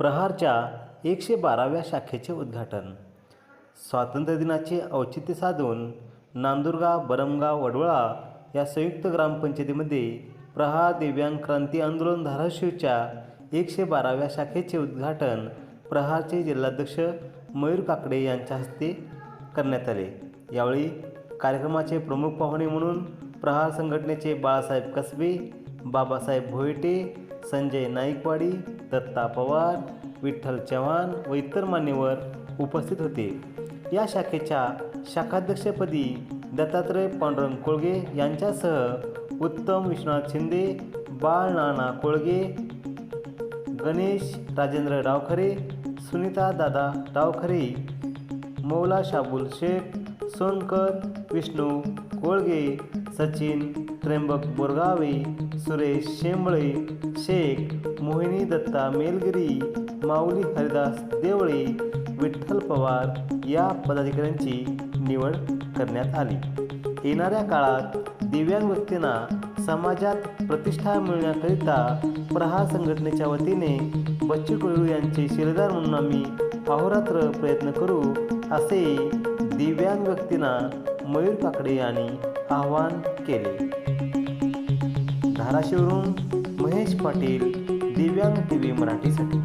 प्रहारच्या एकशे बाराव्या शाखेचे उद्घाटन. स्वातंत्र्यदिनाचे औचित्य साधून नांदुरगाव बरमगाव वडवळा या संयुक्त ग्रामपंचायतीमध्ये प्रहार दिव्यांग क्रांती आंदोलन धाराशिवच्या एकशे बाराव्या शाखेचे उद्घाटन प्रहारचे जिल्हाध्यक्ष मयूर काकडे यांच्या हस्ते करण्यात आले. यावेळी कार्यक्रमाचे प्रमुख पाहुणे म्हणून प्रहार संघटनेचे बाळासाहेब कसबे बाबासाहेब भोयटे संजय नाईकवाडी दत्ता पवार विठ्ठल चव्हाण व इतर मान्यवर उपस्थित होते. या शाखेच्या शाखाध्यक्षपदी दत्तात्रय पांडुरंग कोळगे यांच्यासह उत्तम विश्वनाथ शिंदे बाळ नाना कोळगे गणेश राजेंद्र डावखरे सुनीता दादा डावखरे मौला शाबुल शेख सोनकर विष्णू कोळगे सचिन त्र्यंबक बोरगावे सुरेश शेंबळे शेख मोहिनी दत्ता मेलगिरी माऊली हरिदास देवळे विठ्ठल पवार या पदाधिकाऱ्यांची निवड करण्यात आली. येणाऱ्या काळात दिव्यांग व्यक्तींना समाजात प्रतिष्ठा मिळण्याकरिता प्रहार संघटनेच्या वतीने बच्चू कडू यांचे शिलेदार म्हणून आम्ही अहोरात्र प्रयत्न करू असे दिव्यांग व्यक्तींना मयूर काकडे यांनी आवाहन केले. धाराशिवरून महेश पाटील दिव्यांग टी व्ही मराठीसाठी.